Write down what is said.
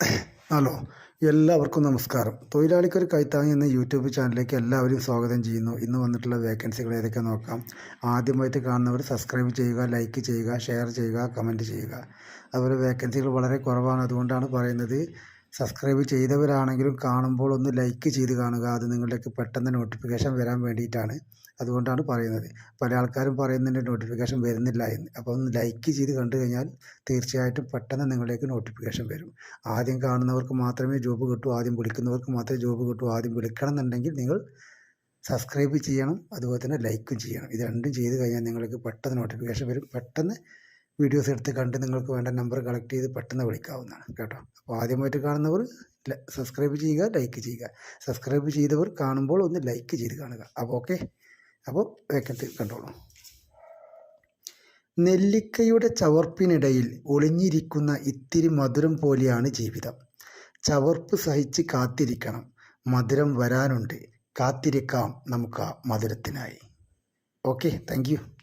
Hello എല്ലാവർക്കും നമസ്കാരം. തൊഴിലാളിക്കൊരു കൈത്താങ്ങി എന്ന യൂട്യൂബ് ചാനലിലേക്ക് എല്ലാവരും സ്വാഗതം ചെയ്യുന്നു. ഇന്ന് വന്നിട്ടുള്ള വേക്കൻസികൾ ഏതൊക്കെ നോക്കാം? ആദ്യമായിട്ട് കാണുന്നവർ സബ്സ്ക്രൈബ് ചെയ്യുക ലൈക്ക് ചെയ്യുക ഷെയർ ചെയ്യുക കമന്റ് ചെയ്യുക. അതുപോലെ വേക്കൻസികൾ വളരെ കുറവാണ്. അതുകൊണ്ടാണ് പറയുന്നത് സബ്സ്ക്രൈബ് ചെയ്തവരാണെങ്കിലും കാണുമ്പോൾ ഒന്ന് ലൈക്ക് ചെയ്ത് കാണുക. അത് നിങ്ങളിലേക്ക് പെട്ടെന്ന് നോട്ടിഫിക്കേഷൻ വരാൻ വേണ്ടിയിട്ടാണ് അതുകൊണ്ടാണ് പറയുന്നത്. പല ആൾക്കാരും പറയുന്നുണ്ട് നോട്ടിഫിക്കേഷൻ വരുന്നില്ല എന്ന്. അപ്പോൾ ഒന്ന് ലൈക്ക് ചെയ്ത് കണ്ടു കഴിഞ്ഞാൽ തീർച്ചയായിട്ടും പെട്ടെന്ന് നിങ്ങളിലേക്ക് നോട്ടിഫിക്കേഷൻ വരും. ആദ്യം കാണുന്നവർക്ക് മാത്രമേ ജോബ് കിട്ടൂ. ആദ്യം വിളിക്കുന്നവർക്ക് മാത്രമേ ജോബ് കിട്ടൂ. ആദ്യം വിളിക്കണം എന്നുണ്ടെങ്കിൽ നിങ്ങൾ സബ്സ്ക്രൈബ് ചെയ്യണം. അതുപോലെ തന്നെ ലൈക്കും ചെയ്യണം. ഇത് രണ്ടും ചെയ്ത് കഴിഞ്ഞാൽ നിങ്ങൾക്ക് പെട്ടെന്ന് നോട്ടിഫിക്കേഷൻ വരും. പെട്ടെന്ന് വീഡിയോസ് എടുത്ത് കണ്ട് നിങ്ങൾക്ക് വേണ്ട നമ്പർ കളക്ട് ചെയ്ത് പെട്ടെന്ന് വിളിക്കാവുന്നതാണ് കേട്ടോ. അപ്പോൾ ആദ്യമായിട്ട് കാണുന്നവർ സബ്സ്ക്രൈബ് ചെയ്യുക ലൈക്ക് ചെയ്യുക. സബ്സ്ക്രൈബ് ചെയ്തവർ കാണുമ്പോൾ ഒന്ന് ലൈക്ക് ചെയ്ത് കാണുക. അപ്പോൾ ഓക്കെ അപ്പോൾ വേക്കൻസി കണ്ടോളൂ. നെല്ലിക്കയുടെ ചവർപ്പിനിടയിൽ ഒളിഞ്ഞിരിക്കുന്ന ഇത്തിരി മധുരം പോലെയാണ് ജീവിതം. ചവർപ്പ് സഹിച്ച് കാത്തിരിക്കണം. മധുരം വരാനുണ്ട്. കാത്തിരിക്കാം നമുക്ക് ആ മധുരത്തിനായി. Okay thank